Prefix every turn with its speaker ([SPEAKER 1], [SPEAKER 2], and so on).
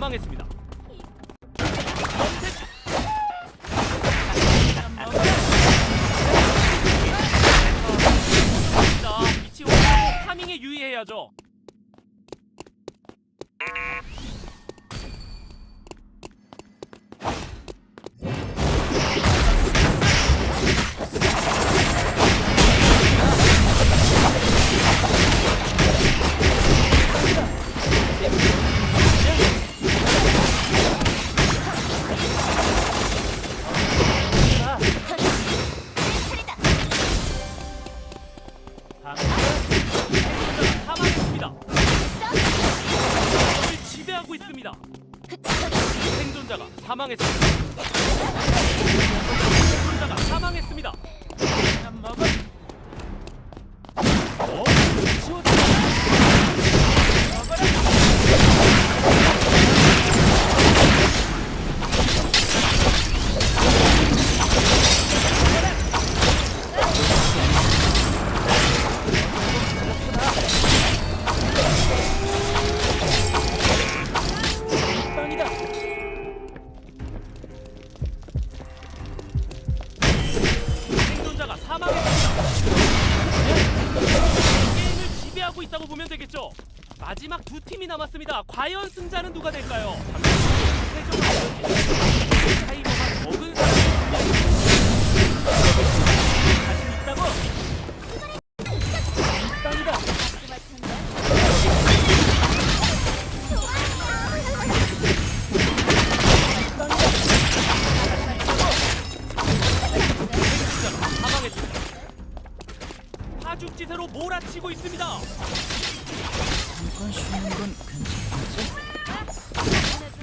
[SPEAKER 1] 사망했습니다. 파밍에 유의해야죠. 사망했습니다. 생존자가 사망했습니다. 사망했습니다. 한 먹은 어? 하고 있다고 보면 되겠죠. 마지막 두 팀이 남았습니다. 과연 승자는 누가 될까요? 가죽지세로 몰아치고 있습니다.
[SPEAKER 2] 이건 쉬는 건 괜찮겠지?